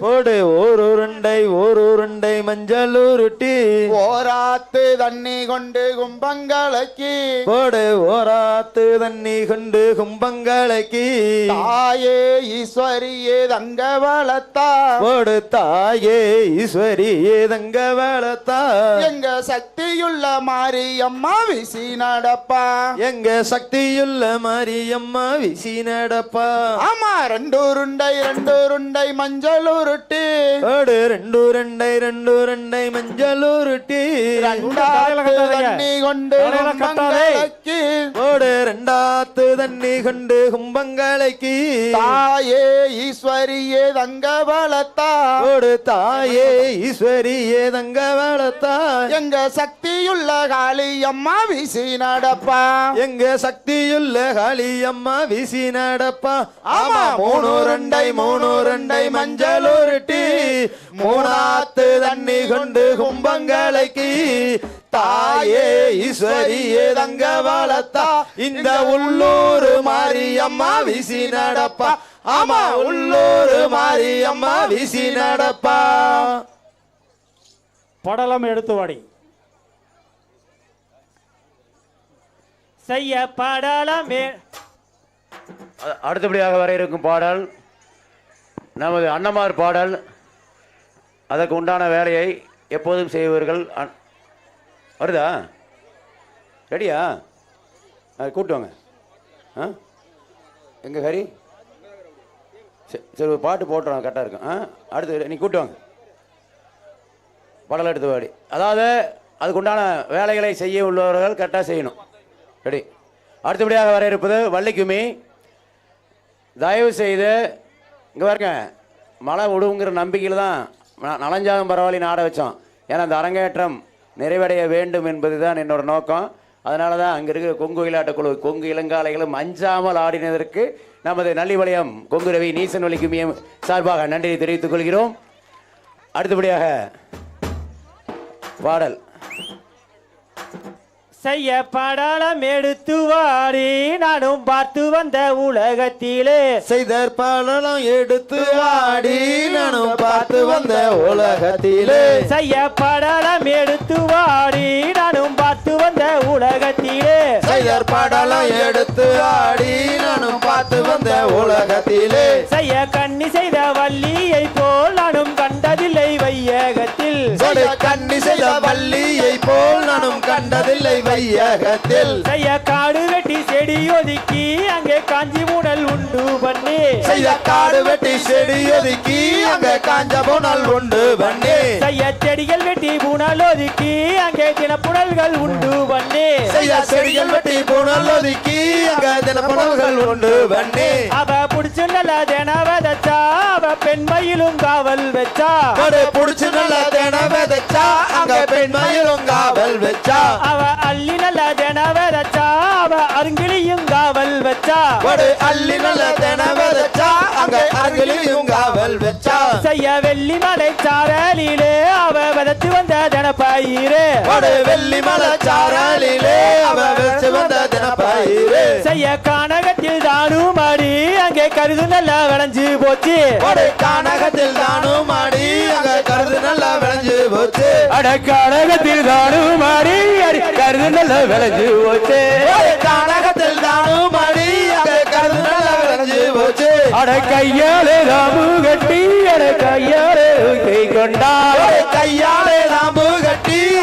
போடு ஓர் உருண்டை ஓர் உருண்டை மஞ்சள் உருட்டி தண்ணி கொண்டு கும்பங்களுக்கு. போடு ஓராத்து தண்ணி கொண்டு கும்பங்களைக்கு. தாயே ஈஸ்வரியே தங்க வளத்தா. போடு தாயே ஈஸ்வரி ஏதங்க வளத்தா. எங்க சக்தியுள்ள மாரியம்மா விசி நடப்பா. எங்க சக்தியுள்ள மாரியம்மா விசி நடப்பா. ஆமா ரெண்டு உருண்டை ரெண்டு உருண்டை மஞ்சள் உருட்டு. ரெண்டு ரெண்டை ரெண்டு ரெண்டை மஞ்சள் உருட்டி. ரெண்டாத்து தண்ணி கொண்டு. கும்பங்களுக்கு. போடு ரெண்டாத்து தண்ணி கொண்டு கும்பங்களைக்கு. தாயே ஈஸ்வரியே தங்க வளத்தா போடு தாயே ஈஸ்வரி ஏதங்க வளத்தா எங்க சக்தியுள்ள காளியம்மா விசி நடப்பா. எங்க சக்தியுள்ள காளியம்மா விசி நடப்பா. ஆமா மூணு ரெண்டை மூணு ரெண்டை மஞ்சள் உருட்டி மூணாத்து தண்ணி கொண்டு கும்பங்களைக்கு. தாயே ஈஸ்வரி ஏதங்க வளத்தா இந்த உள்ளூர் மாரியம்மா விசி நடப்பா. ஆமா உள்ளூர் மாரியம்மா விசி நடப்பா. படலம் எடுத்து வாடி. செய்ய படலமே. அடுத்தபடியாக வர இருக்கும் பாடல் நமது அன்னமார் பாடல் அதற்கு உண்டான வேலையை எப்போதும் செய்வர்கள் அன்- வருதா? ரெடியா? கூப்பிட்டு வாங்க. ஆ? எங்கே ஹரி? சரி சரி ஒரு பாட்டு போட்டுறோம் கரெக்டாக இருக்கும். ஆ அடுத்து நீ கூப்பிட்டு வாங்க. பாடல் எடுத்து வாடி. அதாவது அதுக்குண்டான வேலைகளை செய்ய உள்ளவர்கள் கரெக்டாக செய்யணும். ரெடி. அடுத்தபடியாக வர இருப்பது வள்ளிக்குமி. தயவு செய்து இங்கே பாருங்க மழை விடுங்கிற நம்பிக்கையில் தான் நலஞ்சாகம் நனைஞ்சாலும் பரவாயில்ல ஆட வச்சோம். ஏன்னா அந்த அரங்கேற்றம் நிறைவடைய வேண்டும் என்பது தான் என்னோட நோக்கம். அதனால தான் அங்கே இருக்கிற கொங்கு விளையாட்டு குழு கொங்கு இளங்காலைகளும் அஞ்சாமல் ஆடினதற்கு நமது நல்லிவளையம் கொங்கு ரவி நீசன் வலிக்குமியம் சார்பாக நன்றியை தெரிவித்துக் கொள்கிறோம். அடுத்தபடியாக பாடல் செய்ய படலம் எடுத்து வாடி நானும் பார்த்து வந்த உலகத்திலே செய்தற் பாடலாம் எடுத்து ஆடி நானும் பார்த்து வந்த உலகத்திலே செய்ய படலம் எடுத்து வாடி நானும் பார்த்து வந்த உலகத்திலே செய்தற் பாடலாம் எடுத்து ஆடி நானும் பார்த்து வந்த உலகத்திலே செய்ய கண்ணி செய்த வள்ளியை போல் நானும் கண்டதில்லை வையகத்தில். கண்ணி செய்த வள்ளியை கண்டதில்லை வையகத்தில். செய்ய காடு வெட்டி செடி ஒதுக்கி அங்கே காஞ்சி மூடல் உண்டு பண்ணி செய்த காடு வெட்டி செடி ஒதுக்கி அங்க காஞ்ச போனால் உண்டு பண்ணி செய்ய செடிகள் வெட்டி புனல் ஒதுக்கி அங்கே தினப்புடல்கள் உண்டு பண்ணி செய்த செடிகள் வெட்டி புனல் ஒதுக்கி அங்க தினப்பணங்கள் உண்டு பண்ணி அவ புடிச்சு நல்ல தினவதச்சா அவ பெண்மையிலும் காவல் வச்சா. கொடு புடிச்சு நல்ல தின விதைச்சா அங்க பெண்மயிலும் காவல் வச்சா. அவ அள்ளி நல்ல தினவதச்சா அவ அருங்கிலியும் காவல் வச்சா. கொடு அள்ளி நல்ல தின விதைச்சா அங்க அருகிலையும் காவல் வச்சா. செய்ய வெள்ளி மலை சாரலிலே அவ விதைச்சு வந்த தினப்பயிரு. கொடு வெள்ளி மலை சாரலிலே அவ வச்சு வந்த தினப்பயிரு செய்ய கானகத்தில் தானும் அடி அங்கே கருது நல்லா விளைஞ்சு போச்சு. கொடு கானகத்தில் தானும் ஆடி அங்க கருது நல்லா விளைஞ்சு போச்சு. அட கானகத்தில் தானும் அடி அடி கருது நல்லா விளைஞ்சு போச்சு. கானகத்தில் தானும் ஆடி அங்க கருது நல்லா விளைஞ்சு போச்சு. அட கையாலே ராமு கட்டி அட கையாலே கை கொண்டா கையாலே நாம்பு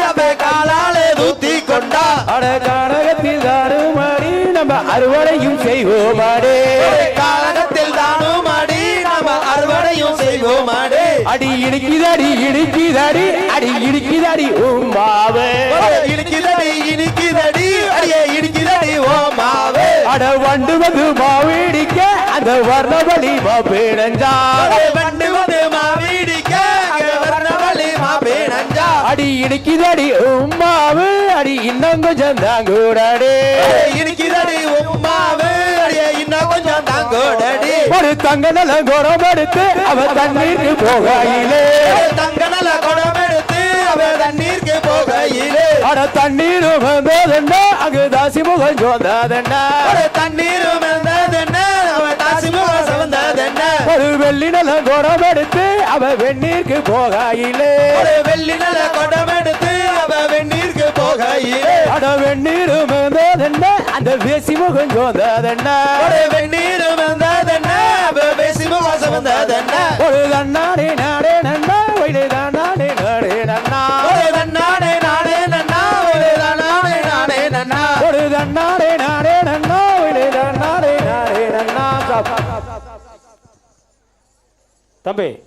அவ காலாலே தூத்தி கொண்டா. அட கானகத்தில் தானும் அடி நம்ம அறுவடையும் செய்வோம் அடே காலகத்தில் தானும் அடி நாம அறுவடையும் செய்வோம் அடே அடி இடிக்குதடி இடிக்குதடி அடி இடிக்குதடி உம்மாவே இனிக்குதடி இனிக்குதடி அடியே இனிக்குதடி ஓ மாவே. அட வண்டு வந்து மாவிடிக்க அந்த வர்ணபலி மாப்பிடஞ்சா அடி இடிக்குதடி உம்மாவு அடி இன்னும் கொஞ்சம் தாங்கூடாடே அடே இனிக்குதடி உம்மாவே அடியே இன்னும் கொஞ்சம் தாங்கோடடி ஒரு தங்க நல குரம் எடுத்து அவ தண்ணீருக்கு போகையிலே. அடே தங்க நல்ல குடம் எடுத்து அவ தண்ணீருக்கு போகையிலே. அட தண்ணீர் வந்ததென்ன? அங்கு தாசி முகம் அடே தண்ணீரும் வந்ததென்ன வெள்ளி நல குரம் எடுத்து அவ வெந்நீருக்கு போகையிலே. வெள்ளி நல்ல கொடம் எடுத்து அவ வெந்நீருக்கு போகையிலே. அட வெந்நீர் மேந்ததென்ன அந்த பேசி முகம் சோந்ததென்ன ஒரு வெந்நீர் வந்ததென்ன அவ பேசி முகாசம் வந்ததென்ன ஒரு தன்னாடே நாடே também.